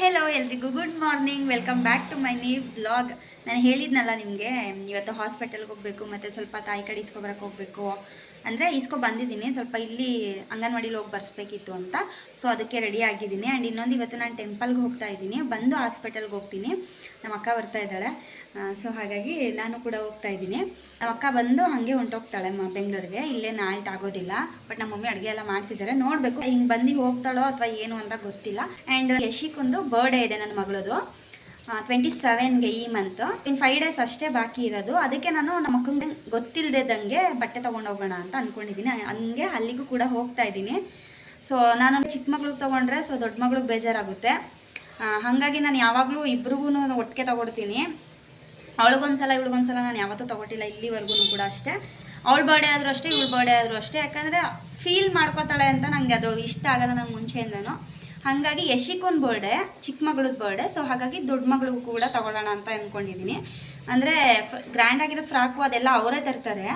Hello ಎಲ್ರಿಗೂ good morning welcome back to my new vlog ನಾನು ಹೇಳಿದ್ನಲ್ಲ ನಿಮಗೆ, ಇವತ್ತು ಹಾಸ್ಪಿಟಲ್ಗೆ ಹೋಗಬೇಕು, ಮತ್ತು ಸ್ವಲ್ಪ ತಾಯಿ ಕಡೆ ಇಸ್ಕೊಬರಕ್ಕೆ ಹೋಗಬೇಕು. ಅಂದರೆ ಇಸ್ಕೊ ಬಂದಿದ್ದೀನಿ. ಸ್ವಲ್ಪ ಇಲ್ಲಿ ಅಂಗನವಾಡಿಲಿ ಹೋಗಿ ಬರ್ಸ್ಬೇಕಿತ್ತು ಅಂತ. ಸೊ ಅದಕ್ಕೆ ರೆಡಿ ಆಗಿದ್ದೀನಿ. ಆ್ಯಂಡ್ ಇನ್ನೊಂದು ಇವತ್ತು ನಾನು ಟೆಂಪಲ್ಗೆ ಹೋಗ್ತಾ ಇದ್ದೀನಿ. ಬಂದು ಹಾಸ್ಪಿಟಲ್ಗೆ ಹೋಗ್ತೀನಿ. ನಮ್ಮ ಅಕ್ಕ ಬರ್ತಾ ಇದ್ದಾಳೆ. ಸೊ ಹಾಗಾಗಿ ನಾನು ಕೂಡ ಹೋಗ್ತಾ ಇದ್ದೀನಿ. ನಮ್ಮ ಅಕ್ಕ ಬಂದು ಹಾಗೆ ಹೊಂಟೋಗ್ತಾಳೆ ಮ, ಬೆಂಗಳೂರಿಗೆ. ಇಲ್ಲೇ ನಾಲ್ಟ್ ಆಗೋದಿಲ್ಲ. ಬಟ್ ನಮ್ಮ ಮಮ್ಮಿ ಅಡುಗೆ ಎಲ್ಲ ಮಾಡ್ತಿದ್ದಾರೆ. ನೋಡಬೇಕು. ಹಿಂಗೆ ಬಂದು ಹೋಗ್ತಾಳೋ ಅಥವಾ ಏನು ಅಂತ ಗೊತ್ತಿಲ್ಲ. ಆ್ಯಂಡ್ ಯಶಿಕೊಂದು ಬರ್ಡೇ ಇದೆ ನನ್ನ ಮಗಳದು. ಟ್ವೆಂಟಿ ಸೆವೆನ್ಗೆ ಈ ಮಂತ್ ಇನ್ನು ಫೈವ್ ಡೇಸ್ ಅಷ್ಟೇ ಬಾಕಿ ಇರೋದು. ಅದಕ್ಕೆ ನಾನು ನಮ್ಮ ಅಕ್ಕಂಗೆ ಗೊತ್ತಿಲ್ಲದಂಗೆ ಬಟ್ಟೆ ಹೋಗೋಣ ಅಂತ ಅಂದ್ಕೊಂಡಿದ್ದೀನಿ ಹಂಗೆ ಅಲ್ಲಿಗೂ ಕೂಡ ಹೋಗ್ತಾ ಇದ್ದೀನಿ. ಸೊ ನಾನು ಚಿಕ್ಕ ಮಗಳಿಗೆ ತೊಗೊಂಡ್ರೆ ಸೊ ದೊಡ್ಡ ಮಗಳಿಗೆ ಬೇಜಾರಾಗುತ್ತೆ. ಹಾಗಾಗಿ ನಾನು ಯಾವಾಗಲೂ ಇಬ್ರಿಗೂ ಒಟ್ಟಿಗೆ ತೊಗೊಡ್ತೀನಿ. ಅವಳಿಗೊಂದ್ಸಲ, ಇವಳಿಗೊಂದ್ಸಲ ನಾನು ಯಾವತ್ತೂ ತೊಗೊಟ್ಟಿಲ್ಲ ಇಲ್ಲಿವರೆಗೂ ಕೂಡ ಅಷ್ಟೇ. ಅವಳ ಬರ್ಡೇ ಆದರೂ ಅಷ್ಟೇ, ಇವಳ ಬರ್ಡೇ ಆದರೂ ಅಷ್ಟೇ. ಯಾಕಂದರೆ ಫೀಲ್ ಮಾಡ್ಕೋತಾಳೆ ಅಂತ ನನಗೆ ಅದು ಇಷ್ಟ ಆಗೋಲ್ಲ ನಂಗೆ ಮುಂಚೆಯಿಂದನೂ. ಹಾಗಾಗಿ ಯಶಿಕೊಂದು ಬರ್ಡೇ ಚಿಕ್ಕ ಮಗಳದ್ದು ಬರ್ಡೇ ಸೊ ಹಾಗಾಗಿ ದೊಡ್ಡ ಮಗಳಿಗೂ ಕೂಡ ತಗೊಳ್ಳೋಣ ಅಂತ ಅಂದ್ಕೊಂಡಿದ್ದೀನಿ ಅಂದರೆ ಗ್ರ್ಯಾಂಡ್ ಆಗಿರೋ ಫ್ರಾಕು ಅದೆಲ್ಲ ಅವರೇ ತರ್ತಾರೆ.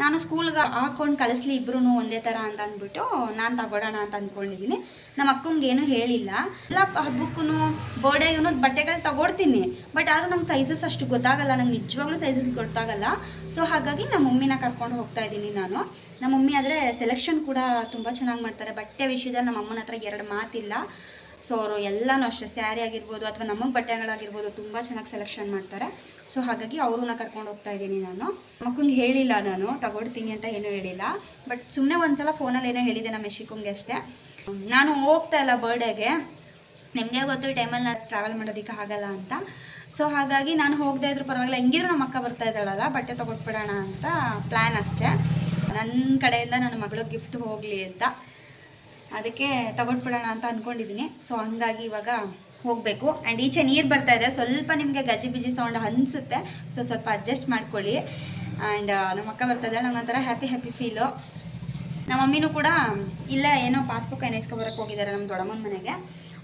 ನಾನು ಸ್ಕೂಲ್ಗೆ ಹಾಕೊಂಡು ಕಳಿಸ್ಲಿ ಇಬ್ರು ಒಂದೇ ಥರ ಅಂತ ಅಂದ್ಬಿಟ್ಟು ನಾನು ತಗೊಳ್ಳೋಣ ಅಂತ ಅಂದ್ಕೊಂಡಿದ್ದೀನಿ ನಮ್ಮ ಅಕ್ಕಂಗೇನು ಹೇಳಿಲ್ಲ. ಎಲ್ಲ ಹಬ್ಬಕ್ಕೂ ಬರ್ಡೇಗೂ ಬಟ್ಟೆಗಳು ತಗೊಡ್ತೀನಿ. ಬಟ್ ಆದರೂ ನಂಗೆ ಸೈಜಸ್ ಅಷ್ಟು ಗೊತ್ತಾಗಲ್ಲ. ನಂಗೆ ನಿಜವಾಗ್ಲೂ ಸೈಜಸ್ ಗೊತ್ತಾಗಲ್ಲ. ಸೊ ಹಾಗಾಗಿ ನಮ್ಮ ಮಮ್ಮಿನ ಕರ್ಕೊಂಡು ಹೋಗ್ತಾ ಇದ್ದೀನಿ ನಾನು. ನಮ್ಮ ಮಮ್ಮಿ ಆದರೆ ಸೆಲೆಕ್ಷನ್ ಕೂಡ ತುಂಬ ಚೆನ್ನಾಗಿ ಮಾಡ್ತಾರೆ. ಬಟ್ಟೆ ವಿಷಯದಲ್ಲಿ ನಮ್ಮ ಅಮ್ಮನ ಹತ್ರ ಎರಡು ಮಾತಿಲ್ಲ. ಸೊ ಅವರು ಎಲ್ಲನೂ ಅಷ್ಟೇ, ಸ್ಯಾರಿ ಆಗಿರ್ಬೋದು ಅಥವಾ ನಮಗೆ ಬಟ್ಟೆಗಳಾಗಿರ್ಬೋದು ತುಂಬ ಚೆನ್ನಾಗಿ ಸೆಲೆಕ್ಷನ್ ಮಾಡ್ತಾರೆ. ಸೊ ಹಾಗಾಗಿ ಅವ್ರನ್ನ ಕರ್ಕೊಂಡು ಹೋಗ್ತಾ ಇದ್ದೀನಿ ನಾನು. ಮಕ್ಕಂಗೆ ಹೇಳಿಲ್ಲ ನಾನು, ತಗೊಡ್ತೀನಿ ಅಂತ ಏನೂ ಹೇಳಿಲ್ಲ. ಬಟ್ ಸುಮ್ಮನೆ ಒಂದ್ಸಲ ಫೋನಲ್ಲಿ ಏನೋ ಹೇಳಿದೆ ನಮ್ಮ ಯಶಿಕುಂಗೆ ಅಷ್ಟೇ. ನಾನು ಹೋಗ್ತಾ ಇಲ್ಲ ಬರ್ಡೇಗೆ ನಿಮಗೆ ಗೊತ್ತು, ಈ ಟೈಮಲ್ಲಿ ನಾನು ಟ್ರಾವೆಲ್ ಮಾಡೋದಕ್ಕೆ ಆಗಲ್ಲ ಅಂತ. ಸೊ ಹಾಗಾಗಿ ನಾನು ಹೋಗ್ತಾ ಇದ್ರೂ ಪರವಾಗಿಲ್ಲ. ಹೆಂಗಿದ್ರು ನಮ್ಮ ಅಕ್ಕ ಬರ್ತಾ ಇದ್ದಾಳಲ್ಲ, ಬಟ್ಟೆ ತೊಗೊಟ್ಬಿಡೋಣ ಅಂತ ಪ್ಲ್ಯಾನ್ ಅಷ್ಟೇ. ನನ್ನ ಕಡೆಯಿಂದ ನನ್ನ ಮಗಳಿಗೆ ಗಿಫ್ಟ್ ಹೋಗಲಿ ಅಂತ. ಅದಕ್ಕೆ ತಗೊಂಡ್ಬಿಡೋಣ ಅಂತ ಅಂದ್ಕೊಂಡಿದ್ದೀನಿ ಸೊ ಹಂಗಾಗಿ ಇವಾಗ ಹೋಗಬೇಕು. ಆ್ಯಂಡ್ ಈಚೆ ನೀರು ಬರ್ತಾ ಇದೆ. ಸ್ವಲ್ಪ ನಿಮಗೆ ಗಜಿ ಬಿಜಿ ಸೌಂಡ್ ಅನಿಸುತ್ತೆ. ಸೊ ಸ್ವಲ್ಪ ಅಡ್ಜಸ್ಟ್ ಮಾಡ್ಕೊಳ್ಳಿ. ಆ್ಯಂಡ್ ನಮ್ಮ ಅಕ್ಕ ಬರ್ತಾ ಇದ್ದಾಳೆ. ನಂಗೊಂಥರ ಹ್ಯಾಪಿ ಹ್ಯಾಪಿ ಫೀಲು ನಮ್ಮ ಮಮ್ಮಿನೂ ಕೂಡ ಇಲ್ಲ ಏನೋ ಪಾಸ್ಬುಕ್ ಏನೋ ಇಸ್ಕೊಬರಕ್ಕೆ ಹೋಗಿದ್ದಾರೆ ನಮ್ಮ ದೊಡ್ಡಮ್ಮನ ಮನೆಗೆ.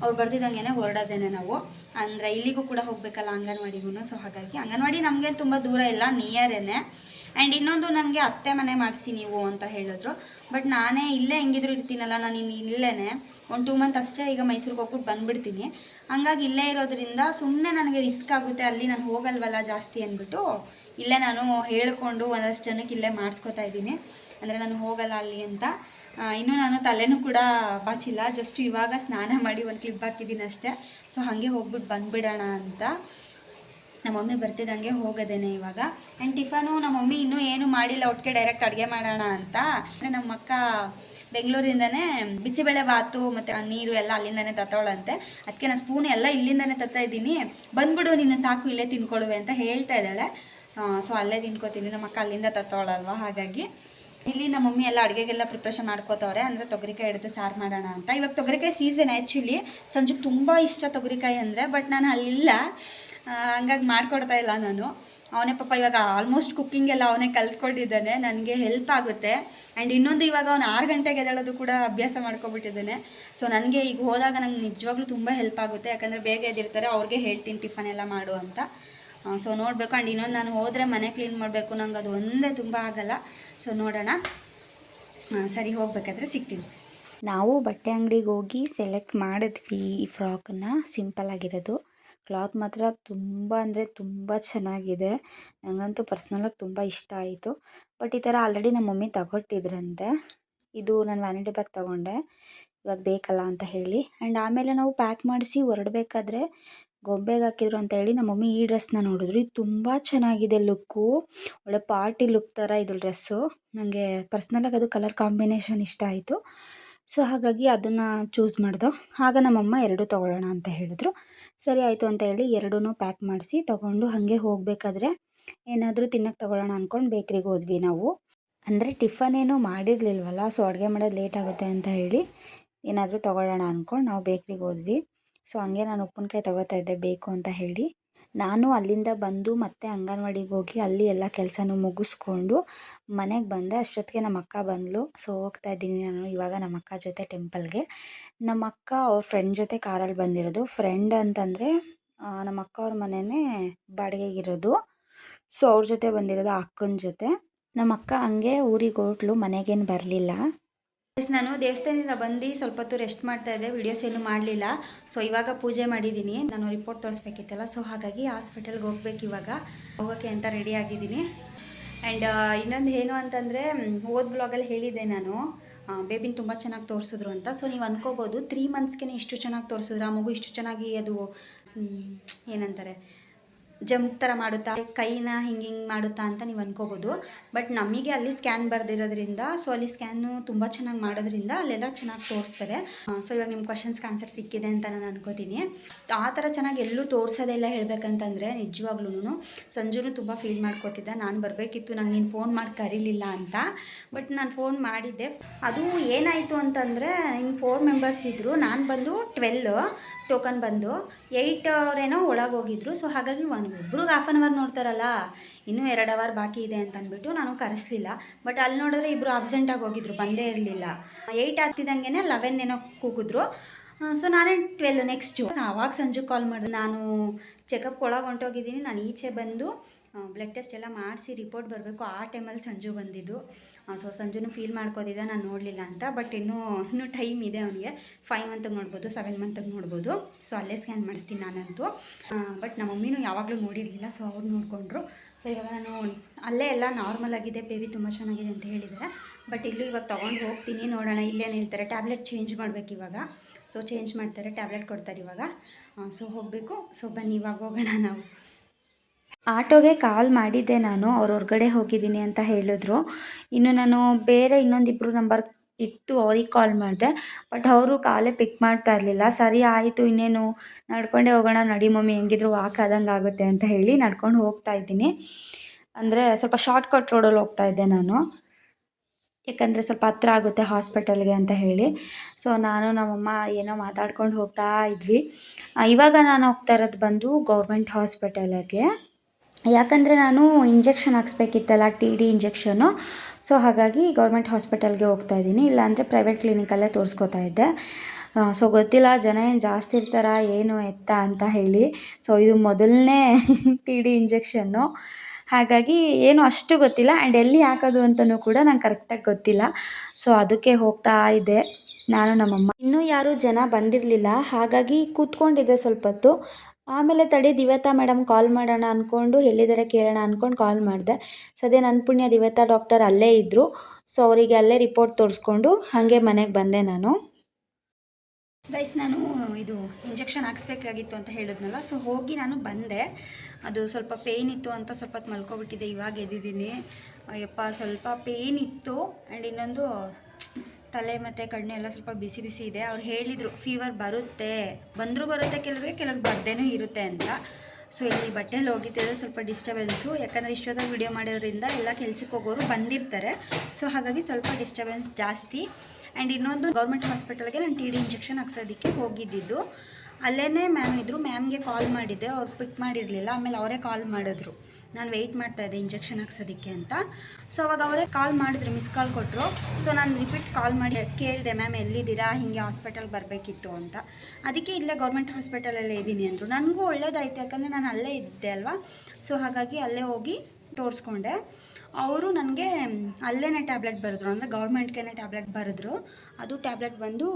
ಅವ್ರು ಬರ್ದಿದ್ದಂಗೆ ಹೊರಡೋದೇನೆ ನಾವು. ಅಂದರೆ ಇಲ್ಲಿಗೂ ಕೂಡ ಹೋಗಬೇಕಲ್ಲ ಅಂಗನವಾಡಿಗೂ ಸೊ ಹಾಗಾಗಿ ಅಂಗನವಾಡಿ ನಮಗೆ ತುಂಬ ದೂರ ಇಲ್ಲ. ನಿಯರೇನೆ ಆ್ಯಂಡ್ ಇನ್ನೊಂದು ನನಗೆ ಅತ್ತೆ ಮನೆ ಮಾಡಿಸಿ ನೀವು ಅಂತ ಹೇಳಿದ್ರು. ಬಟ್ ನಾನೇ ಇಲ್ಲೇ ಹೆಂಗಿದ್ರು ಇರ್ತೀನಲ್ಲ, ನಾನು ಇನ್ನು ಇಲ್ಲೇ ಒಂದು ಟೂ ಮಂತ್ ಅಷ್ಟೇ ಈಗ ಮೈಸೂರಿಗೆ ಹೋಗ್ಬಿಟ್ಟು ಬಂದುಬಿಡ್ತೀನಿ. ಹಂಗಾಗಿ ಇಲ್ಲೇ ಇರೋದ್ರಿಂದ ಸುಮ್ಮನೆ ನನಗೆ ರಿಸ್ಕ್ ಆಗುತ್ತೆ, ಅಲ್ಲಿ ನಾನು ಹೋಗಲ್ವಲ್ಲ ಜಾಸ್ತಿ ಅಂದ್ಬಿಟ್ಟು ಇಲ್ಲೇ ನಾನು ಹೇಳಿಕೊಂಡು ಒಂದಷ್ಟು ಜನಕ್ಕೆ ಇಲ್ಲೇ ಮಾಡಿಸ್ಕೊತಾ ಇದ್ದೀನಿ. ಅಂದರೆ ನಾನು ಹೋಗಲ್ಲ ಅಲ್ಲಿ ಅಂತ. ಇನ್ನೂ ನಾನು ತಲೆನೂ ಕೂಡ ಬಾಚಿಲ್ಲ ಜಸ್ಟ್ ಇವಾಗ ಸ್ನಾನ ಮಾಡಿ ಒಂದು ಕ್ಲಿಪ್ ಹಾಕಿದ್ದೀನಿ ಅಷ್ಟೇ. ಸೊ ಹಾಗೆ ಹೋಗ್ಬಿಟ್ಟು ಬಂದುಬಿಡೋಣ ಅಂತ. ನಮ್ಮ ಮಮ್ಮಿ ಬರ್ತಿದ್ದಂಗೆ ಹೋಗೋದೇನೆ ಇವಾಗ. ಆ್ಯಂಡ್ ಟಿಫನು ನಮ್ಮ ಮಮ್ಮಿ ಇನ್ನೂ ಏನು ಮಾಡಿಲ್ಲ, ಒಟ್ಟಿಗೆ ಡೈರೆಕ್ಟ್ ಅಡುಗೆ ಮಾಡೋಣ ಅಂತ. ನಮ್ಮ ಅಕ್ಕ ಬೆಂಗಳೂರಿಂದನೇ ಬಿಸಿಬೇಳೆ ಬಾತು ಮತ್ತು ನೀರು ಎಲ್ಲ ಅಲ್ಲಿಂದನೇ ತತ್ತೋಳಂತೆ. ಅದಕ್ಕೆ ನಾನು ಸ್ಪೂನ್ ಎಲ್ಲ ಇಲ್ಲಿಂದನೇ ತತ್ತಾ ಇದ್ದೀನಿ. ಬಂದ್ಬಿಡು, ನೀನು ಸಾಕು, ಇಲ್ಲೇ ತಿನ್ಕೊಳ್ಳುವೆ ಅಂತ ಹೇಳ್ತಾ ಇದ್ದಾಳೆ. ಸೊ ಅಲ್ಲೇ ತಿನ್ಕೋತೀನಿ, ನಮ್ಮ ಅಕ್ಕ ಅಲ್ಲಿಂದ ತತ್ತೋಳಲ್ವ? ಹಾಗಾಗಿ ಇಲ್ಲಿ ನಮ್ಮ ಮಮ್ಮಿ ಎಲ್ಲ ಅಡುಗೆಗೆಲ್ಲ ಪ್ರಿಪ್ರೇಷನ್ ಮಾಡ್ಕೋತವ್ರೆ. ಅಂದರೆ ತೊಗರಿಕಾಯಿ ಹಿಡಿದು ಸಾರು ಮಾಡೋಣ ಅಂತ. ಇವಾಗ ತೊಗರಿಕಾಯಿ ಸೀಸನ್ ಆ್ಯಕ್ಚುಲಿ ಸಂಜೆಗೆ ತುಂಬ ಇಷ್ಟ ತೊಗರಿಕಾಯಿ ಅಂದರೆ ಬಟ್ ನಾನು ಅಲ್ಲಿಲ್ಲ. ಹಂಗಾಗಿ ಮಾಡಿಕೊಡ್ತಾ ಇಲ್ಲ ನಾನು. ಅವನೇ ಪಾಪ ಇವಾಗ ಆಲ್ಮೋಸ್ಟ್ ಕುಕ್ಕಿಂಗ್ ಎಲ್ಲ ಅವನೇ ಕಲ್ತ್ಕೊಂಡಿದ್ದಾನೆ. ನನಗೆ ಹೆಲ್ಪ್ ಆಗುತ್ತೆ. ಆ್ಯಂಡ್ ಇನ್ನೊಂದು ಇವಾಗ ಅವನು ಆರು ಗಂಟೆಗೆ ಎದ್ದೇಳೋದು ಕೂಡ ಅಭ್ಯಾಸ ಮಾಡ್ಕೊಬಿಟ್ಟಿದ್ದಾನೆ. ಸೊ ನನಗೆ ಈಗ ಹೋದಾಗ ನಂಗೆ ನಿಜವಾಗ್ಲೂ ತುಂಬ ಹೆಲ್ಪ್ ಆಗುತ್ತೆ. ಯಾಕಂದರೆ ಬೇಗ ಎದ್ದಿರ್ತಾರೆ, ಅವ್ರಿಗೆ ಹೇಳ್ತೀನಿ ಟಿಫನ್ ಎಲ್ಲ ಮಾಡು ಅಂತ. ಸೊ ನೋಡಬೇಕು. ಆ್ಯಂಡ್ ಇನ್ನೊಂದು ನಾನು ಹೋದರೆ ಮನೆ ಕ್ಲೀನ್ ಮಾಡಬೇಕು. ನಂಗೆ ಅದು ಒಂದೇ ತುಂಬ ಆಗಲ್ಲ. ಸೊ ನೋಡೋಣ. ಸರಿ, ಹೋಗಬೇಕಾದ್ರೆ ಸಿಗ್ತೀನಿ. ನಾವು ಬಟ್ಟೆ ಅಂಗಡಿಗೆ ಹೋಗಿ ಸೆಲೆಕ್ಟ್ ಮಾಡಿದ್ವಿ ಈ ಫ್ರಾಕನ್ನು ಸಿಂಪಲ್ ಆಗಿರೋದು. ಕ್ಲಾತ್ ಮಾತ್ರ ತುಂಬ ಅಂದರೆ ತುಂಬ ಚೆನ್ನಾಗಿದೆ. ನನಗಂತೂ ಪರ್ಸ್ನಲಾಗಿ ತುಂಬ ಇಷ್ಟ ಆಯಿತು. ಬಟ್ ಈ ಥರ ಆಲ್ರೆಡಿ ನಮ್ಮ ಮಮ್ಮಿ ತಗೊಟ್ಟಿದ್ರಂತೆ. ಇದು ನಾನು ವ್ಯಾನಿಟಿ ಬ್ಯಾಗ್ ತಗೊಂಡೆ. ಇವಾಗ ಬೇಕಲ್ಲ ಅಂತ ಹೇಳಿ. ಆ್ಯಂಡ್ ಆಮೇಲೆ ನಾವು ಪ್ಯಾಕ್ ಮಾಡಿಸಿ ಹೊರಡಬೇಕಾದ್ರೆ ಗೊಂಬೆಗೆ ಹಾಕಿದ್ರು ಅಂತ ಹೇಳಿ ನಮ್ಮ ಮಮ್ಮಿ ಈ ಡ್ರೆಸ್ನ ನೋಡಿದ್ರು. ಇದು ತುಂಬ ಚೆನ್ನಾಗಿದೆ ಲುಕ್ಕು. ಒಳ್ಳೆ ಪಾರ್ಟಿ ಲುಕ್ ಥರ ಇದು ಡ್ರೆಸ್ಸು. ನನಗೆ ಪರ್ಸ್ನಲಾಗಿ ಅದು ಕಲರ್ ಕಾಂಬಿನೇಷನ್ ಇಷ್ಟ ಆಯಿತು. ಸೊ ಹಾಗಾಗಿ ಅದನ್ನು ಚೂಸ್ ಮಾಡಿದೋ. ಆಗ ನಮ್ಮಮ್ಮ ಎರಡೂ ತೊಗೊಳ್ಳೋಣ ಅಂತ ಹೇಳಿದ್ರು. ಸರಿ, ಆಯಿತು ಅಂತ ಹೇಳಿ ಎರಡೂ ಪ್ಯಾಕ್ ಮಾಡಿಸಿ ತೊಗೊಂಡು ಹಾಗೆ ಹೋಗಬೇಕಾದ್ರೆ ಏನಾದರೂ ತಿನ್ನಕ್ಕೆ ತೊಗೊಳ್ಳೋಣ ಅಂದ್ಕೊಂಡು ಬೇಕ್ರಿಗೆ ಹೋದ್ವಿ ನಾವು. ಅಂದರೆ ಟಿಫನ್ ಏನೂ ಮಾಡಿರಲಿಲ್ವಲ್ಲ ಸೊ ಅಡುಗೆ ಮಾಡೋದು ಲೇಟ್ ಆಗುತ್ತೆ ಅಂತ ಹೇಳಿ ಏನಾದರೂ ತೊಗೊಳ್ಳೋಣ ಅಂದ್ಕೊಂಡು ನಾವು ಬೇಕ್ರಿಗೆ ಹೋದ್ವಿ. ಸೊ ಹಂಗೆ ನಾನು ಉಪ್ಪಿನಕಾಯಿ ತೊಗೋತಾ ಇದ್ದೆ, ಬೇಕು ಅಂತ ಹೇಳಿ. ನಾನು ಅಲ್ಲಿಂದ ಬಂದು ಮತ್ತೆ ಅಂಗನವಾಡಿಗೆ ಹೋಗಿ ಅಲ್ಲಿ ಎಲ್ಲ ಕೆಲಸನೂ ಮುಗಿಸ್ಕೊಂಡು ಮನೆಗೆ ಬಂದೆ. ಅಷ್ಟೊತ್ತಿಗೆ ನಮ್ಮ ಅಕ್ಕ ಬಂದಳು ಸೊ ಹೋಗ್ತಾ ಇದ್ದೀನಿ ನಾನು ಇವಾಗ ನಮ್ಮ ಅಕ್ಕ ಜೊತೆ ಟೆಂಪಲ್ಗೆ ನಮ್ಮ ಅಕ್ಕ ಅವ್ರ ಫ್ರೆಂಡ್ ಜೊತೆ ಕಾರಲ್ಲಿ ಬಂದಿರೋದು. ಫ್ರೆಂಡ್ ಅಂತಂದರೆ ನಮ್ಮ ಅಕ್ಕ ಅವ್ರ ಮನೆಯೇ ಬಾಡಿಗೆಗಿರೋದು. ಸೊ ಅವ್ರ ಜೊತೆ ಬಂದಿರೋದು ಅಕ್ಕನ ಜೊತೆ. ನಮ್ಮ ಅಕ್ಕ ಹಂಗೆ ಊರಿಗೆ ಹೋಟ್ಲು, ಮನೆಗೇನು ಬರಲಿಲ್ಲ. Guys, ನಾನು ದೇವಸ್ಥಾನದಿಂದ ಬಂದು ಸ್ವಲ್ಪ ಹೊತ್ತು ರೆಸ್ಟ್ ಮಾಡ್ತಾ ಇದ್ದೆ. ವಿಡಿಯೋಸ್ ಏನು ಮಾಡಲಿಲ್ಲ. ಸೊ ಇವಾಗ ಪೂಜೆ ಮಾಡಿದ್ದೀನಿ. ನಾನು ರಿಪೋರ್ಟ್ ತೋರಿಸ್ಬೇಕಿತ್ತಲ್ಲ ಸೊ ಹಾಗಾಗಿ ಹಾಸ್ಪಿಟಲ್ಗೆ ಹೋಗ್ಬೇಕು ಇವಾಗ. ಹೋಗೋಕ್ಕೆ ಅಂತ ರೆಡಿ ಆಗಿದ್ದೀನಿ. ಆ್ಯಂಡ್ ಇನ್ನೊಂದು ಏನು ಅಂತಂದರೆ ಓದ್ ಬ್ಲಾಗಲ್ಲಿ ಹೇಳಿದ್ದೆ ನಾನು. ಬೇಬಿನ ತುಂಬ ಚೆನ್ನಾಗಿ ತೋರಿಸಿದ್ರು ಅಂತ. ಸೊ ನೀವು ಅನ್ಕೋಬೋದು ತ್ರೀ ಮಂತ್ಸ್ಗೆ ಇಷ್ಟು ಚೆನ್ನಾಗಿ ತೋರಿಸಿದ್ರು. ಆ ಮಗು ಇಷ್ಟು ಚೆನ್ನಾಗಿ ಅದು ಏನಂತಾರೆ ಜಂಪ್ ಥರ ಮಾಡುತ್ತಾ, ಕೈನ ಹಿಂಗೆ ಹಿಂಗೆ ಮಾಡುತ್ತಾ ಅಂತ ನೀವು ಅನ್ಕೋಬೋದು. ಬಟ್ ನಮಗೆ ಅಲ್ಲಿ ಸ್ಕ್ಯಾನ್ ಬರೆದಿರೋದ್ರಿಂದ ಸೊ ಅಲ್ಲಿ ಸ್ಕ್ಯಾನು ತುಂಬ ಚೆನ್ನಾಗಿ ಮಾಡೋದ್ರಿಂದ ಅಲ್ಲೆಲ್ಲ ಚೆನ್ನಾಗಿ ತೋರಿಸ್ತಾರೆ. ಸೊ ಇವಾಗ ನಿಮ್ಮ ಕ್ವಶನ್ಸ್ಗೆ ಆನ್ಸರ್ ಸಿಕ್ಕಿದೆ ಅಂತ ನಾನು ಅನ್ಕೋತೀನಿ. ಆ ಥರ ಚೆನ್ನಾಗಿ ಎಲ್ಲೂ ತೋರಿಸೋದೆಲ್ಲ ಹೇಳ್ಬೇಕಂತಂದರೆ ನಿಜವಾಗ್ಲೂ ಸಂಜುನು ತುಂಬ ಫೀಲ್ ಮಾಡ್ಕೋತಿದ್ದೆ. ನಾನು ಬರಬೇಕಿತ್ತು, ನಂಗೆ ನೀನು ಫೋನ್ ಮಾಡಿ ಕರೀಲಿಲ್ಲ ಅಂತ. ಬಟ್ ನಾನು ಫೋನ್ ಮಾಡಿದ್ದೆ. ಅದು ಏನಾಯಿತು ಅಂತಂದರೆ ಹಿಂಗೆ ಫೋರ್ ಮೆಂಬರ್ಸ್ ಇದ್ದರು ನಾನು ಬಂದು ಟ್ವೆಲ್ ಟೋಕನ್ ಬಂದು ಏಯ್ಟ್ ಅವರೇನೋ ಒಳಗೆ ಹೋಗಿದ್ರು ಸೊ ಹಾಗಾಗಿ ಒನ್ ಒಬ್ರಿಗೆ ಹಾಫ್ ಆನ್ ಅವರ್ ನೋಡ್ತಾರಲ್ಲ, ಇನ್ನೂ ಎರಡು ಅವರ್ ಬಾಕಿ ಇದೆ ಅಂತ ಅಂದ್ಬಿಟ್ಟು ನಾನು ಕರೆಸಲಿಲ್ಲ. ಬಟ್ ಅಲ್ಲಿ ನೋಡಿದ್ರೆ ಇಬ್ಬರು ಆಬ್ಸೆಂಟಾಗಿ ಹೋಗಿದ್ರು, ಬಂದೇ ಇರಲಿಲ್ಲ. ಏಯ್ಟ್ ಆಗ್ತಿದ್ದಂಗೆ ಲೆವೆನ್ ಏನೋ ಕೂಗಿದ್ರು. ಸೊ ನಾನೇ ಟ್ವೆಲ್ ನೆಕ್ಸ್ಟು ಆವಾಗ ಸಂಜೆ ಕಾಲ್ ಮಾಡಿದೆ. ನಾನು ಚೆಕಪ್ ಒಳಗೆ ಹೊಂಟೋಗಿದ್ದೀನಿ ನಾನು ಈಚೆ ಬಂದು ಬ್ಲಡ್ ಟೆಸ್ಟ್ ಎಲ್ಲ ಮಾಡಿಸಿ ರಿಪೋರ್ಟ್ ಬರಬೇಕು. ಆ ಟೈಮಲ್ಲಿ ಸಂಜು ಬಂದಿದ್ದು. ಸೊ ಸಂಜುನು ಫೀಲ್ ಮಾಡ್ಕೋದಿದ್ದ ನಾನು ನೋಡಲಿಲ್ಲ ಅಂತ. ಬಟ್ ಇನ್ನೂ ಇನ್ನೂ ಟೈಮ್ ಇದೆ ಅವನಿಗೆ. ಫೈವ್ ಮಂತಿಗೆ ನೋಡ್ಬೋದು ಸೆವೆನ್ ಮಂತಿಗೆ ನೋಡ್ಬೋದು. ಸೊ ಅಲ್ಲೇ ಸ್ಕ್ಯಾನ್ ಮಾಡಿಸ್ತೀನಿ ನಾನಂತೂ. ಬಟ್ ನಮ್ಮ ಮಮ್ಮಿನೂ ಯಾವಾಗಲೂ ನೋಡಿರಲಿಲ್ಲ ಸೊ ಅವ್ರು ನೋಡಿಕೊಂಡ್ರು. ಸೊ ಇವಾಗ ನಾನು ಅಲ್ಲೇ ಎಲ್ಲ ನಾರ್ಮಲ್ ಆಗಿದೆ ಬೇಬಿ ತುಂಬ ಚೆನ್ನಾಗಿದೆ ಅಂತ ಹೇಳಿದ್ದಾರೆ ಬಟ್ ಇಲ್ಲೂ ಇವಾಗ ತೊಗೊಂಡು ಹೋಗ್ತೀನಿ, ನೋಡೋಣ. ಇಲ್ಲೇನು ಹೇಳ್ತಾರೆ ಟ್ಯಾಬ್ಲೆಟ್ ಚೇಂಜ್ ಮಾಡಬೇಕು ಇವಾಗ. ಸೊ ಚೇಂಜ್ ಮಾಡ್ತಾರೆ ಟ್ಯಾಬ್ಲೆಟ್ ಕೊಡ್ತಾರೆ ಇವಾಗ. ಸೊ ಹೋಗಬೇಕು. ಸೊ ಬನ್ನಿ, ಇವಾಗ ಹೋಗೋಣ ನಾವು. ಆಟೋಗೆ ಕಾಲ್ ಮಾಡಿದ್ದೆ ನಾನು, ಅವ್ರು ಹೊರ್ಗಡೆ ಹೋಗಿದ್ದೀನಿ ಅಂತ ಹೇಳಿದ್ರು. ಇನ್ನು ನಾನು ಬೇರೆ ಇನ್ನೊಂದಿಬ್ಬರು ನಂಬರ್ ಇಟ್ಟು ಅವ್ರಿಗೆ ಕಾಲ್ ಮಾಡಿದೆ ಬಟ್ ಅವರು ಕಾಲೇ ಪಿಕ್ ಮಾಡ್ತಾ ಇರಲಿಲ್ಲ. ಸರಿ ಆಯಿತು, ಇನ್ನೇನು ನಡ್ಕೊಂಡೇ ಹೋಗೋಣ, ನಡಿ ಮಮ್ಮಿ, ಹೆಂಗಿದ್ರು ವಾಕ್ ಆದಂಗೆ ಆಗುತ್ತೆ ಅಂತ ಹೇಳಿ ನಡ್ಕೊಂಡು ಹೋಗ್ತಾ ಇದ್ದೀನಿ. ಅಂದರೆ ಸ್ವಲ್ಪ ಶಾರ್ಟ್ ಕಟ್ ರೋಡಲ್ಲಿ ಹೋಗ್ತಾ ಇದ್ದೆ ನಾನು. ಯಾಕಂದರೆ ಸ್ವಲ್ಪ ಹತ್ರ ಆಗುತ್ತೆ ಹಾಸ್ಪಿಟಲ್ಗೆ ಅಂತ ಹೇಳಿ. ಸೊ ನಾನು, ನಮ್ಮಮ್ಮ ಏನೋ ಮಾತಾಡ್ಕೊಂಡು ಹೋಗ್ತಾ ಇದ್ವಿ. ಇವಾಗ ನಾನು ಹೋಗ್ತಾ ಇರೋದು ಬಂದು ಗೌರ್ಮೆಂಟ್ ಹಾಸ್ಪಿಟಲಿಗೆ ಯಾಕಂದರೆ ನಾನು ಇಂಜೆಕ್ಷನ್ ಹಾಕ್ಸ್ಬೇಕಿತ್ತಲ್ಲ ಟಿ ಡಿ ಇಂಜೆಕ್ಷನು. ಸೊ ಹಾಗಾಗಿ ಗೌರ್ಮೆಂಟ್ ಹಾಸ್ಪಿಟಲ್ಗೆ ಹೋಗ್ತಾ ಇದ್ದೀನಿ. ಇಲ್ಲಾಂದರೆ ಪ್ರೈವೇಟ್ ಕ್ಲಿನಿಕಲ್ಲೇ ತೋರಿಸ್ಕೋತಾ ಇದ್ದೆ. ಸೊ ಗೊತ್ತಿಲ್ಲ, ಜನ ಏನು ಜಾಸ್ತಿ ಇರ್ತಾರ, ಏನು ಎತ್ತ ಅಂತ ಹೇಳಿ. ಸೊ ಇದು ಮೊದಲನೇ ಟಿ ಡಿ ಇಂಜೆಕ್ಷನ್ನು. ಹಾಗಾಗಿ ಏನು ಅಷ್ಟು ಗೊತ್ತಿಲ್ಲ. ಆ್ಯಂಡ್ ಎಲ್ಲಿ ಹಾಕೋದು ಅಂತಲೂ ಕೂಡ ನಂಗೆ ಕರೆಕ್ಟಾಗಿ ಗೊತ್ತಿಲ್ಲ. ಸೊ ಅದಕ್ಕೆ ಹೋಗ್ತಾ ಇದ್ದೆ. ನಾನು ನಮ್ಮಮ್ಮ. ಇನ್ನೂ ಯಾರೂ ಜನ ಬಂದಿರಲಿಲ್ಲ. ಹಾಗಾಗಿ ಕೂತ್ಕೊಂಡಿದ್ದೆ ಸ್ವಲ್ಪ ಹೊತ್ತು. ಆಮೇಲೆ ತಡಿ ದಿವ್ಯತಾ ಮೇಡಮ್ ಕಾಲ್ ಮಾಡೋಣ ಅಂದ್ಕೊಂಡು ಎಲ್ಲಿದ್ದಾರೆ ಕೇಳೋಣ ಅಂದ್ಕೊಂಡು ಕಾಲ್ ಮಾಡಿದೆ. ಸದ್ಯ ನನ್ನ ಪುಣ್ಯ ದಿವ್ಯತಾ ಡಾಕ್ಟರ್ ಅಲ್ಲೇ ಇದ್ದರು ಸೊ ಅವರಿಗೆ ಅಲ್ಲೇ ರಿಪೋರ್ಟ್ ತೋರಿಸ್ಕೊಂಡು ಹಾಗೆ ಮನೆಗೆ ಬಂದೆ ನಾನು. ಗೈಸ್, ನಾನು ಇದು ಇಂಜೆಕ್ಷನ್ ಹಾಕ್ಸ್ಬೇಕಾಗಿತ್ತು ಅಂತ ಹೇಳಿದ್ನಲ್ಲ, ಸೊ ಹೋಗಿ ನಾನು ಬಂದೆ. ಅದು ಸ್ವಲ್ಪ ಪೇಯ್ನ್ ಇತ್ತು ಅಂತ ಸ್ವಲ್ಪ ಹೊತ್ತು ಮಲ್ಕೊಬಿಟ್ಟಿದ್ದೆ ಇವಾಗ ಎದ್ದಿದ್ದೀನಿ. ಅಯ್ಯಪ್ಪ, ಸ್ವಲ್ಪ ಪೇಯ್ನ್ ಇತ್ತು. ಆ್ಯಂಡ್ ಇನ್ನೊಂದು ತಲೆ ಮತ್ತು ಕಣ್ಣು ಎಲ್ಲ ಸ್ವಲ್ಪ ಬಿಸಿ ಬಿಸಿ ಇದೆ. ಅವ್ರು ಹೇಳಿದರು ಫೀವರ್ ಬರುತ್ತೆ. ಬಂದರೂ ಬರುತ್ತೆ ಕೆಲವರಿಗೆ ಕೆಲವ್ರಿಗೆ ಬರ್ದೇನೂ ಇರುತ್ತೆ ಅಂತ. ಸೊ ಇಲ್ಲಿ ಬಟ್ಟೆಯಲ್ಲಿ ಹೋಗಿದ್ದರೆ ಸ್ವಲ್ಪ ಡಿಸ್ಟರ್ಬೆನ್ಸು ಯಾಕಂದರೆ ಇಷ್ಟೊತ್ತಾಗಿ ವಿಡಿಯೋ ಮಾಡೋದ್ರಿಂದ ಎಲ್ಲ ಕೆಲ್ಸಕ್ಕೆ ಹೋಗೋರು ಬಂದಿರ್ತಾರೆ. ಸೊ ಹಾಗಾಗಿ ಸ್ವಲ್ಪ ಡಿಸ್ಟರ್ಬೆನ್ಸ್ ಜಾಸ್ತಿ. ಆ್ಯಂಡ್ ಇನ್ನೊಂದು ಗೌರ್ಮೆಂಟ್ ಹಾಸ್ಪಿಟಲ್ಗೆ ನಾನು ಟಿ ಡಿ ಇಂಜೆಕ್ಷನ್ ಹಾಕ್ಸೋದಕ್ಕೆ ಹೋಗಿದ್ದಿದ್ದು. ಅಲ್ಲೇ ಮ್ಯಾಮ್ ಇದ್ದರು ಮ್ಯಾಮ್ಗೆ ಕಾಲ್ ಮಾಡಿದ್ದೆ, ಅವ್ರು ಪಿಕ್ ಮಾಡಿರಲಿಲ್ಲ, ಆಮೇಲೆ ಅವರೇ ಕಾಲ್ ಮಾಡಿದ್ರು. ನಾನು ವೆಯ್ಟ್ ಮಾಡ್ತಾ ಇದ್ದೆ ಇಂಜೆಕ್ಷನ್ ಹಾಕ್ಸೋದಕ್ಕೆ ಅಂತ. ಸೊ ಅವಾಗ ಅವರೇ ಕಾಲ್ ಮಾಡಿದ್ರು ಮಿಸ್ ಕಾಲ್ ಕೊಟ್ಟರು ಸೊ ನಾನು ರಿಪೀಟ್ ಕಾಲ್ ಮಾಡಿ, ಕೇಳಿದೆ ಮ್ಯಾಮ್ ಎಲ್ಲಿದ್ದೀರಾ? ಹೀಗೆ ಹಾಸ್ಪಿಟಲ್ಗೆ ಬರಬೇಕಿತ್ತು ಅಂತ. ಅದಕ್ಕೆ ಇಲ್ಲೇ ಗೌರ್ಮೆಂಟ್ ಹಾಸ್ಪಿಟಲಲ್ಲೇ ಇದ್ದೀನಿ ಅಂದರು. ನನಗೂ ಒಳ್ಳೇದಾಯಿತು, ಯಾಕಂದರೆ ನಾನು ಅಲ್ಲೇ ಇದ್ದೆ ಅಲ್ವಾ? ಸೊ ಹಾಗಾಗಿ ಅಲ್ಲೇ ಹೋಗಿ ತೋರಿಸ್ಕೊಂಡೆ. ಅವರು ನನಗೆ ಅಲ್ಲೇ ಟ್ಯಾಬ್ಲೆಟ್ ಬರೆದ್ರು, ಅಂದರೆ ಗೌರ್ಮೆಂಟ್ಗೇ ಟ್ಯಾಬ್ಲೆಟ್ ಬರೆದ್ರು. ಅದು ಟ್ಯಾಬ್ಲೆಟ್ ಬಂದು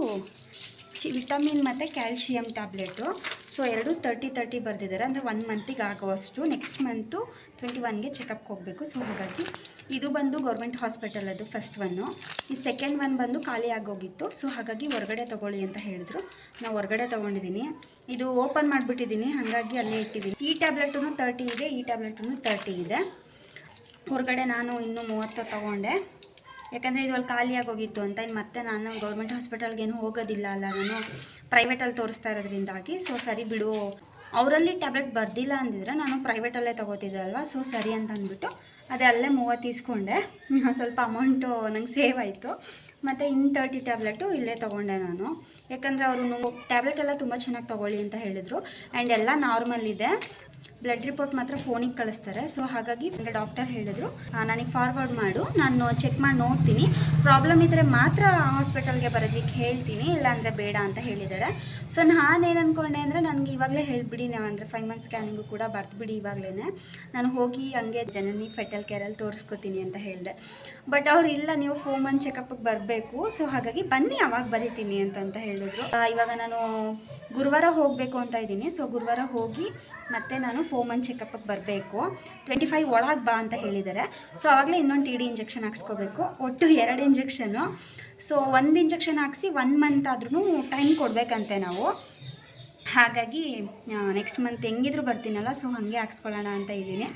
ವಿಟಮಿನ್ ಮತ್ತು ಕ್ಯಾಲ್ಶಿಯಂ ಟ್ಯಾಬ್ಲೆಟು. ಸೊ, ಎರಡು ತರ್ಟಿ ತರ್ಟಿ ಬರೆದಿದ್ದಾರೆ. ಅಂದರೆ ಒನ್ ಮಂತಿಗೆ ಆಗುವಷ್ಟು. ನೆಕ್ಸ್ಟ್ ಮಂತು ಟ್ವೆಂಟಿ ಒನ್ಗೆ ಚೆಕಪ್ಗೆ ಹೋಗಬೇಕು. ಸೊ ಹಾಗಾಗಿ ಇದು ಬಂದು ಗೌರ್ಮೆಂಟ್ ಹಾಸ್ಪಿಟಲ್ ಅದು ಫಸ್ಟ್ ಒನ್ನು ಈ ಸೆಕೆಂಡ್ ಒನ್ ಬಂದು ಖಾಲಿ ಆಗೋಗಿತ್ತು. ಸೊ ಹಾಗಾಗಿ ಹೊರಗಡೆ ತೊಗೊಳ್ಳಿ ಅಂತ ಹೇಳಿದ್ರು. ನಾವು ಹೊರಗಡೆ ತೊಗೊಂಡಿದ್ದೀನಿ ಇದು ಓಪನ್ ಮಾಡಿಬಿಟ್ಟಿದ್ದೀನಿ ಹಾಗಾಗಿ ಅಲ್ಲೇ ಇಟ್ಟಿದ್ದೀನಿ ಈ ಟ್ಯಾಬ್ಲೆಟೂ ತರ್ಟಿ ಇದೆ. ಈ ಟ್ಯಾಬ್ಲೆಟೂ ತರ್ಟಿ ಇದೆ. ಹೊರಗಡೆ ನಾನು ಇನ್ನೂ ಮೂವತ್ತು ತೊಗೊಂಡೆ. ಯಾಕಂದರೆ ಇದು ಅಲ್ಲಿ ಖಾಲಿಯಾಗಿ ಹೋಗಿತ್ತು ಅಂತ. ಇನ್ನು ಮತ್ತೆ ನಾನು ಗೌರ್ಮೆಂಟ್ ಹಾಸ್ಪಿಟಲ್ಗೇನು ಹೋಗೋದಿಲ್ಲ ಅಲ್ಲ ನಾನು. ಪ್ರೈವೇಟಲ್ಲಿ ತೋರಿಸ್ತಾ ಇರೋದ್ರಿಂದಾಗಿ. ಸೊ ಸರಿ ಬಿಡು. ಅವರಲ್ಲಿ ಟ್ಯಾಬ್ಲೆಟ್ ಬರ್ದಿಲ್ಲ ಅಂದಿದ್ರೆ ನಾನು ಪ್ರೈವೇಟಲ್ಲೇ ತೊಗೋತಿದ್ದೆ ಅಲ್ವಾ? ಸೊ ಸರಿ ಅಂತ ಅಂದ್ಬಿಟ್ಟು ಅದೇ ಅಲ್ಲೇ ಮೂವತ್ತು ಇಸ್ಕೊಂಡೆ ಸ್ವಲ್ಪ ಅಮೌಂಟು ನಂಗೆ ಸೇವ್ ಆಯಿತು. ಮತ್ತು ಇನ್ ತರ್ಟಿ ಟ್ಯಾಬ್ಲೆಟು ಇಲ್ಲೇ ತೊಗೊಂಡೆ ನಾನು. ಯಾಕಂದರೆ ಅವರು ಟ್ಯಾಬ್ಲೆಟ್ ಎಲ್ಲ ತುಂಬ ಚೆನ್ನಾಗಿ ತೊಗೊಳ್ಳಿ ಅಂತ ಹೇಳಿದರು. ಆ್ಯಂಡ್ ಎಲ್ಲ ನಾರ್ಮಲ್ ಇದೆ. ಬ್ಲಡ್ ರಿಪೋರ್ಟ್ ಮಾತ್ರ ಫೋನಿಗೆ ಕಳಿಸ್ತಾರೆ. ಸೊ ಹಾಗಾಗಿ ಡಾಕ್ಟರ್ ಹೇಳಿದರು ನನಗೆ ಫಾರ್ವರ್ಡ್ ಮಾಡು. ನಾನು ಚೆಕ್ ಮಾಡಿ, ನೋಡ್ತೀನಿ. ಪ್ರಾಬ್ಲಮ್ ಇದ್ದರೆ ಮಾತ್ರ ಹಾಸ್ಪಿಟಲ್ಗೆ ಬರೋದಕ್ಕೆ ಹೇಳ್ತೀನಿ. ಇಲ್ಲಾಂದರೆ ಬೇಡ ಅಂತ ಹೇಳಿದ್ದಾರೆ. ಸೊ ನಾನೇನು ಅಂದ್ಕೊಂಡೆ ಅಂದರೆ ನನಗೆ ಇವಾಗಲೇ ಹೇಳಿಬಿಡಿ. ನಾವು ಅಂದರೆ ಫೈವ್ ಮಂತ್ ಸ್ಕ್ಯಾನಿಂಗು ಕೂಡ ಬರೆದ್ಬಿಡಿ ಇವಾಗಲೇ ನಾನು ಹೋಗಿ ಹಂಗೆ ಜನನಿ ಫೆಟಲ್ ಕೇರಲ್ಲಿ ತೋರಿಸ್ಕೊತೀನಿ ಅಂತ ಹೇಳಿದೆ. ಬಟ್ ಅವ್ರು ಇಲ್ಲ, ನೀವು ಫೋರ್ ಮಂತ್ ಚೆಕಪ್ಗೆ ಬರಬೇಕು ಸೊ ಹಾಗಾಗಿ ಬನ್ನಿ, ಅವಾಗ ಬರೀತೀನಿ ಅಂತ ಹೇಳಿದ್ರು. ಇವಾಗ ನಾನು ಗುರುವಾರ ಹೋಗಬೇಕು ಅಂತ ಇದ್ದೀನಿ. ಸೊ ಗುರುವಾರ ಹೋಗಿ ಮತ್ತೆ ನಾನು ಫೋರ್ ಮಂತ್ ಚೆಕಪ್ಗೆ ಬರಬೇಕು. ಟ್ವೆಂಟಿ ಫೈವ್ ಒಳಗೆ ಬಾ ಅಂತ ಹೇಳಿದ್ದಾರೆ. ಸೊ ಆವಾಗಲೇ ಇನ್ನೊಂದು ಟಿ ಡಿ ಇಂಜೆಕ್ಷನ್ ಹಾಕ್ಸ್ಕೋಬೇಕು. ಒಟ್ಟು ಎರಡು ಇಂಜೆಕ್ಷನು ಸೊ ಒಂದು ಇಂಜೆಕ್ಷನ್ ಹಾಕ್ಸಿ ಒನ್ ಮಂತ್ ಆದ್ರೂ ಟೈಮ್ ಕೊಡಬೇಕಂತೆ ನಾವು. ಹಾಗಾಗಿ ನೆಕ್ಸ್ಟ್ ಮಂತ್ ಹೆಂಗಿದ್ರು ಬರ್ತೀನಲ್ಲ ಸೊ ಹಾಗೆ ಹಾಕ್ಸ್ಕೊಳ್ಳೋಣ ಅಂತ ಇದ್ದೀನಿ.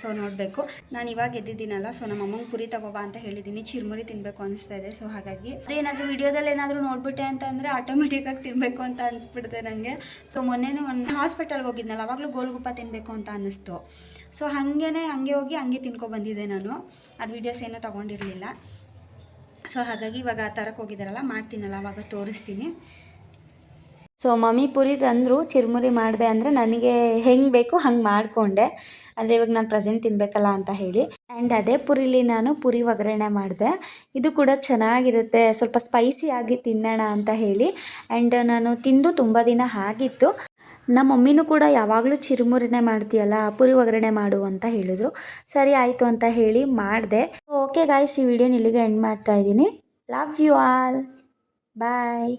ಸೊ ನೋಡಬೇಕು. ನಾನು ಇವಾಗ ಎದ್ದಿದ್ದೀನಲ್ಲ ಸೊ ನಮ್ಮ ಅಮ್ಮಂಗೆ ಪುರಿ ತಗೋಬಾ ಅಂತ ಹೇಳಿದ್ದೀನಿ ಚಿರ್ಮುರಿ ತಿನ್ನಬೇಕು ಅನಿಸ್ತಾ ಇದೆ ಸೊ ಹಾಗಾಗಿ. ಅದೇನಾದರೂ ವಿಡಿಯೋದಲ್ಲಿ ಏನಾದರೂ ನೋಡ್ಬಿಟ್ಟೆ ಅಂತಂದರೆ ಆಟೋಮೆಟಿಕಾಗಿ ತಿನ್ನಬೇಕು ಅಂತ ಅನಿಸ್ಬಿಡ್ತೆ ನನಗೆ ಸೊ ಮೊನ್ನೆನೂ ಒಂದು ಹಾಸ್ಪಿಟಲ್ಗೆ ಹೋಗಿದ್ನಲ್ಲ, ಅವಾಗಲೂ ಗೋಲ್ಗುಪ್ಪ ತಿನ್ನಬೇಕು ಅಂತ ಅನ್ನಿಸ್ತು ಸೊ ಹಾಗೇ ಹಂಗೆ ಹೋಗಿ ಹಂಗೆ ಬಂದಿದ್ದೆ ನಾನು. ಅದು ವೀಡಿಯೋಸ್ ಏನೂ ತೊಗೊಂಡಿರಲಿಲ್ಲ. ಸೊ ಹಾಗಾಗಿ ಇವಾಗ ಆ ಥರಕ್ಕೆ ಹೋಗಿದ್ದಾರಲ್ಲ ಮಾಡ್ತೀನಲ್ಲ, ಅವಾಗ ತೋರಿಸ್ತೀನಿ. ಸೊ ಮಮ್ಮಿ ಪುರಿ ತಂದರು, ಚಿರುಮುರಿ ಮಾಡಿದೆ ಅಂದರೆ ನನಗೆ ಹೆಂಗೆ ಬೇಕು ಹಂಗೆ ಮಾಡಿಕೊಂಡೆ. ಅಂದರೆ ಇವಾಗ ನಾನು ಪ್ರೆಸೆಂಟ್ ತಿನ್ನಬೇಕಲ್ಲ ಅಂತ ಹೇಳಿ. ಆ್ಯಂಡ್ ಅದೇ ಪುರಿಲಿ ನಾನು ಪುರಿ ಒಗ್ಗರಣೆ ಮಾಡಿದೆ. ಇದು ಕೂಡ ಚೆನ್ನಾಗಿರುತ್ತೆ. ಸ್ವಲ್ಪ ಸ್ಪೈಸಿ ಆಗಿ ತಿನ್ನೋಣ ಅಂತ ಹೇಳಿ. ಆ್ಯಂಡ್ ನಾನು ತಿಂದು ತುಂಬ ದಿನ ಆಗಿತ್ತು. ನಮ್ಮ ಮಮ್ಮಿನೂ ಕೂಡ ಯಾವಾಗಲೂ ಚಿರುಮುರಿನೇ ಮಾಡ್ತೀಯಲ್ಲ, ಪುರಿ ಒಗ್ಗರಣೆ ಮಾಡು ಅಂತ ಹೇಳಿದರು. ಸರಿ ಆಯಿತು ಅಂತ ಹೇಳಿ ಮಾಡಿದೆ. ಓಕೆ ಗಾಯ್ಸ್ ಈ ವಿಡಿಯೋನ ಇಲ್ಲಿಗೆ ಎಂಡ್ ಮಾಡ್ತಾ ಇದ್ದೀನಿ. Love you all bye